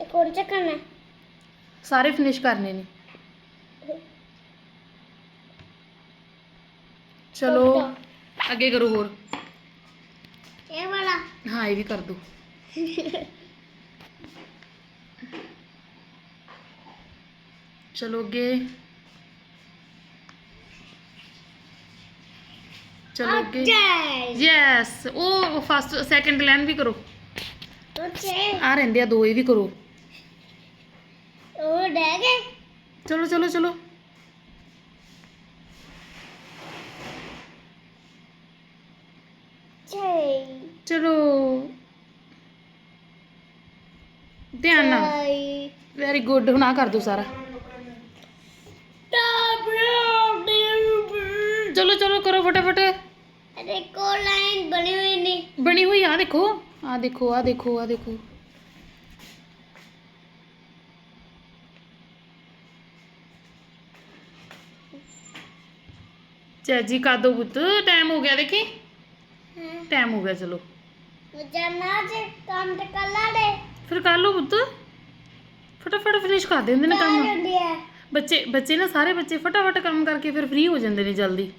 ਇੱਕ ਹੋਰ ਚੱਕਣਾ ਸਾਰੇ ਫਿਨਿਸ਼ ਕਰਨੇ ਨੇ ਚਲੋ ਅੱਗੇ ਕਰੋ ਹੋਰ ਇਹ ਵਾਲਾ ਹਾਂ ਇਹ ਵੀ ਕਰ ਦੋ ਚਲੋ ਅੱਗੇ ਚਲੋ ਅੱਗੇ ਜੈ ਯੈਸ ਉਹ ਫਸਟ ਸੈਕੰਡ ਲਾਈਨ ਵੀ ਕਰੋ ਉੱਚੇ ਆ ਰਹਿੰਦੇ ਆ ਦੋ तो चलो चलो चलो। चलो। ध्यान ना। वेरी गुड हूँ ना कर दो सारा। चलो चलो करो फटाफट। देखो लाइन बनी हुई नहीं। बनी हुई आ देखो आ देखो आ देखो आ देखो आ देखो। ਚਾਚੀ ਕਾ ਦੋ ਪੁੱਤ ਟਾਈਮ ਹੋ ਗਿਆ ਦੇਖੀ? ਹਾਂ। ਟਾਈਮ ਹੋ ਗਿਆ ਚਲੋ। ਜਾਨਾ ਜੇ ਕੰਮ ਤੇ ਕੱਲਾ ਦੇ। ਫਿਰ ਕਰ ਲਓ ਪੁੱਤ। ਫਟਾਫਟ ਫਿਨਿਸ਼ ਕਰ ਦਿੰਦੇ ਨੇ ਕੰਮ। ਬੱਚੇ ਬੱਚੇ ਨਾ ਸਾਰੇ ਬੱਚੇ ਫਟਾਫਟ ਕੰਮ ਕਰਕੇ ਫਿਰ ਫ੍ਰੀ ਹੋ ਜਾਂਦੇ ਨੇ ਜਲਦੀ।